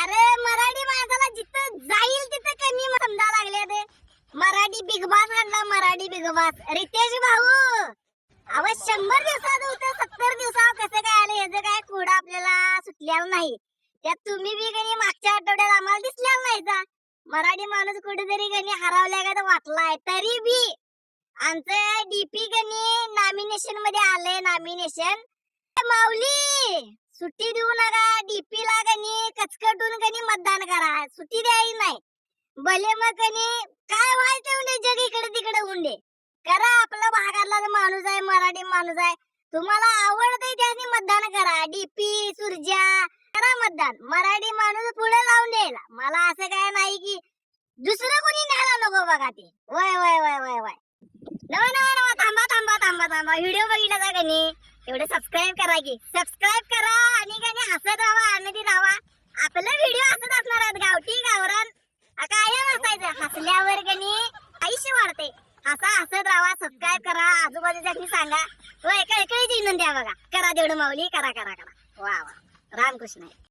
अरे मराठी माणसाला जिथं जाईल तिथं कमी समजा लागले ते मराठी बिग बॉस आणला मराठी बिग बॉस. रितेश भाऊ अव शंभर दिवसात होतं सत्तर दिवसात. कसं काय आलं याचं काय खोड आपल्याला सुटलेलं नाही. त्यात तुम्ही बी कधी मागच्या आठवड्यात आम्हाला दिसलेला नाही का मराठी माणूस कुठेतरी कधी हरवल्या का वाटलाय. तरी बी आमचं डीपी गणी नॉमिनेशनमध्ये आलंय नॉमिनेशन माऊली! सुट्टी देऊ नका डीपी ला कनी कचकटून कनी मतदान करा. सुट्टी द्यायची नाही. भले मग कनी काय व्हायचं उंडे जग इकडे तिकडे उंडे करा आपला भागातला माणूस आहे मराठी माणूस आहे. तुम्हाला आवडतंय त्याने मतदान करा. डीपी सुरजा करा मतदान. मराठी माणूस पुढे लावून द्यायला मला असं काय नाही की दुसरं कोणी न्यायला नको बघा ते. वय वय वय वय वय. नवा नवा नवा. थांबा थांबा थांबा थांबा. व्हिडिओ बघितला का नाही एवढे सबस्क्राईब करा की. सबस्क्राईब करा आणि गणी हसत राहा आनंदी राहा. आपला व्हिडिओ हसत असणार आहेत गावठी गावरान. काय हसायचं हसल्यावर गणी आयुष्य वाढते. हसा हसत राहा सबस्क्राईब करा. आजूबाजूच्या सांगा. व एका एकाची विनंती आहे बघा. करा तेवढं माऊली करा करा करा. वा वा. रामकृष्ण